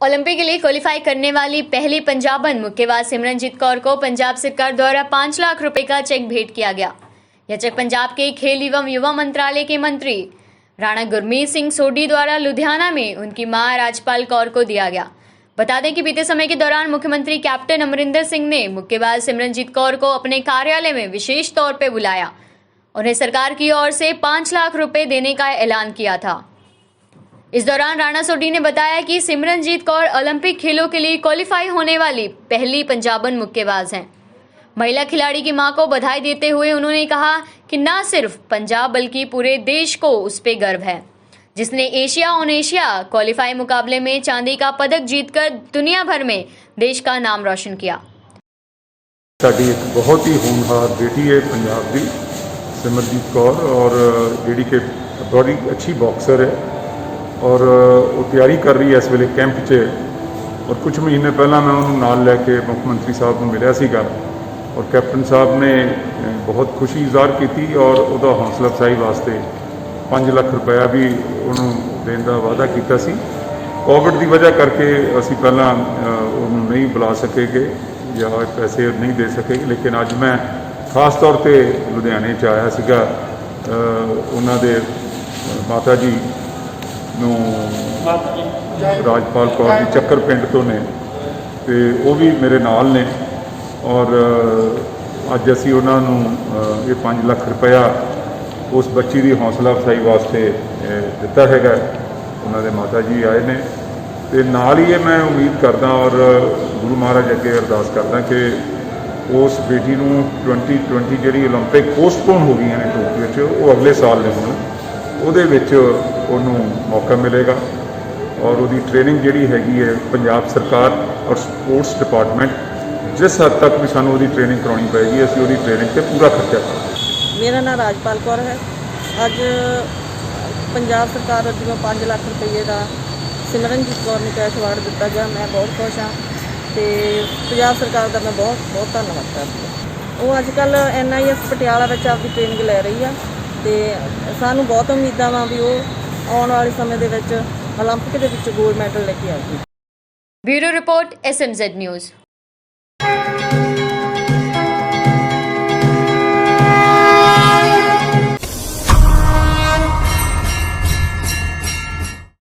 Olympic के लिए qualify करने वाली पहली पंजाबन मुक्केबाज सिमरनजीत कौर को पंजाब सरकार द्वारा पाँच लाख रुपए का चेक भेंट किया गया। यह चेक पंजाब के खेल एवं युवा मंत्रालय के मंत्री राणा गुरमीत सिंह सोडी द्वारा लुधियाना में उनकी माँ राजपाल कौर को दिया गया। बता दें कि बीते समय के दौरान मुख्यमंत्री कैप्टन अमरिंदर सिंह ने मुक्केबाज सिमरनजीत कौर को अपने कार्यालय में विशेष तौर पर बुलाया। उन्हें सरकार की ओर से पाँच लाख रुपए देने का ऐलान किया था। इस दौरान राणा सोडी ने बताया कि सिमरनजीत कौर ओलंपिक खेलों के लिए क्वालिफाई होने वाली पहली पंजाबन मुक्केबाज हैं महिला खिलाड़ी की मां को बधाई देते हुए उन्होंने कहा कि न सिर्फ पंजाब बल्कि पूरे देश को उस पर गर्व है जिसने एशिया ऑन एशिया क्वालिफाई मुकाबले में चांदी का पदक जीतकर दुनिया भर में देश का नाम रोशन किया ਸਾਡੀ ਇੱਕ ਬਹੁਤ ਹੀ ਹੋਣਹਾਰ ਬੇਟੀ ਹੈ ਪੰਜਾਬ ਦੀ ਸਿਮਰਜੀਤ ਕੌਰ ਔਰ ਜਿਹੜੀ ਕਿ ਬੜੀ ਅੱਛੀ ਬਾਕਸਰ ਹੈ ਔਰ ਉਹ ਤਿਆਰੀ ਕਰ ਰਹੀ ਹੈ ਇਸ ਵੇਲੇ ਕੈਂਪ 'ਚ। ਔਰ ਕੁਝ ਮਹੀਨੇ ਪਹਿਲਾਂ ਮੈਂ ਉਹਨੂੰ ਨਾਲ ਲੈ ਕੇ ਮੁੱਖ ਮੰਤਰੀ ਸਾਹਿਬ ਨੂੰ ਮਿਲਿਆ ਸੀਗਾ। ਔਰ ਕੈਪਟਨ ਸਾਹਿਬ ਨੇ ਬਹੁਤ ਖੁਸ਼ੀ ਜ਼ਾਹਰ ਕੀਤੀ ਔਰ ਉਹਦਾ ਹੌਸਲਾ ਅਫਜ਼ਾਈ ਵਾਸਤੇ 5 ਲੱਖ ਰੁਪਇਆ ਵੀ ਉਹਨੂੰ ਦੇਣ ਦਾ ਵਾਅਦਾ ਕੀਤਾ ਸੀ। ਕੋਵਿਡ ਦੀ ਵਜ੍ਹਾ ਕਰਕੇ ਅਸੀਂ ਪਹਿਲਾਂ ਉਹਨੂੰ ਨਹੀਂ ਬੁਲਾ ਸਕੇਗੇ ਜਾਂ ਪੈਸੇ ਨਹੀਂ ਦੇ ਸਕੇ ਲੇਕਿਨ ਅੱਜ ਮੈਂ ਖਾਸ ਤੌਰ ਤੇ ਲੁਧਿਆਣੇ 'ਚ ਆਇਆ ਸੀਗਾ। ਉਹਨਾਂ ਦੇ ਮਾਤਾ ਜੀ ਨੂੰ ਰਾਜਪਾਲ ਕੌਰ ਜੀ ਚੱਕਰ ਪਿੰਡ ਤੋਂ ਨੇ ਤੇ ਉਹ ਵੀ ਮੇਰੇ ਨਾਲ ਨੇ ਔਰ ਅ, ਅੱਜ ਅਸੀਂ ਉਹਨਾਂ ਨੂੰ ਅ, ਇਹ 5 ਲੱਖ ਰੁਪਇਆ ਉਸ ਬੱਚੀ ਦੀ ਹੌਸਲਾ ਅਫਜ਼ਾਈ ਵਾਸਤੇ ਅ, ਦਿੱਤਾ ਹੈਗਾ ਉਹਨਾਂ ਦੇ ਮਾਤਾ ਜੀ ਆਏ ਨੇ ਤੇ ਨਾਲ ਹੀ ਇਹ ਮੈਂ ਉਮੀਦ ਕਰਦਾ ਔਰ ਗੁਰੂ ਮਹਾਰਾਜ ਅੱਗੇ ਅਰਦਾਸ ਕਰਦਾ ਕਿ ਉਸ ਬੇਟੀ ਨੂੰ 2020 ਜਿਹੜੀ 올림픽 ਪੋਸਟਪੋਨ ਹੋ ਗਈਆਂ ਨੇ ਟੋਕੀਓ 'ਚ ਉਹ ਅਗਲੇ ਸਾਲ ਨੇ ਹੁਣ ਉਹਦੇ ਵਿੱਚ ਉਹਨੂੰ ਮੌਕਾ ਮਿਲੇਗਾ ਔਰ ਉਹਦੀ ਟ੍ਰੇਨਿੰਗ ਜਿਹੜੀ ਹੈਗੀ ਹੈ ਪੰਜਾਬ ਸਰਕਾਰ ਔਰ ਸਪੋਰਟਸ ਡਿਪਾਰਟਮੈਂਟ ਜਿਸ ਹੱਦ ਤੱਕ ਵੀ ਸਾਨੂੰ ਉਹਦੀ ਟ੍ਰੇਨਿੰਗ ਕਰਾਉਣੀ ਪਏਗੀ, ਅਸੀਂ ਉਹਦੀ ਟ੍ਰੇਨਿੰਗ ਤੇ ਪੂਰਾ ਖਰਚਾ ਕਰਾਂਗੇ। ਮੇਰਾ ਨਾਮ ਰਾਜਪਾਲ ਕੌਰ ਹੈ। ਅੱਜ ਪੰਜਾਬ ਸਰਕਾਰ ਵੱਲੋਂ 5 ਲੱਖ ਰੁਪਏ ਦਾ ਸਿਮਰਨਜੀਤ ਕੌਰ ਨੂੰ ਕੈਸ਼ ਅਵਾਰਡ ਦਿੱਤਾ ਗਿਆ। ਮੈਂ ਬਹੁਤ ਖੁਸ਼ ਹਾਂ ਤੇ ਪੰਜਾਬ ਸਰਕਾਰ ਦਾ ਮੈਂ ਬਹੁਤ ਬਹੁਤ ਧੰਨਵਾਦ ਕਰਦੀ ਹਾਂ। ਉਹ ਅੱਜ ਕੱਲ ਐਨਆਈਐਸ ਪਟਿਆਲਾ ਵਿੱਚ ਆਪਦੀ ਟ੍ਰੇਨਿੰਗ ਲੈ ਰਹੀ ਆ। ਤੇ ਸਾਨੂੰ ਬਹੁਤ ਉਮੀਦਾਂ ਵਾ ਵੀ ਉਹ ਆਉਣ ਵਾਲੇ ਸਮੇਂ ਦੇ ਵਿੱਚ 올림픽 ਦੇ ਵਿੱਚ ਗੋਲਡ ਮੈਡਲ ਲੈ ਕੇ ਆਵੇਗੀ ਬਿਊਰੋ ਰਿਪੋਰਟ ਐਸਐਮਜ਼ੈਡ ਨਿਊਜ਼।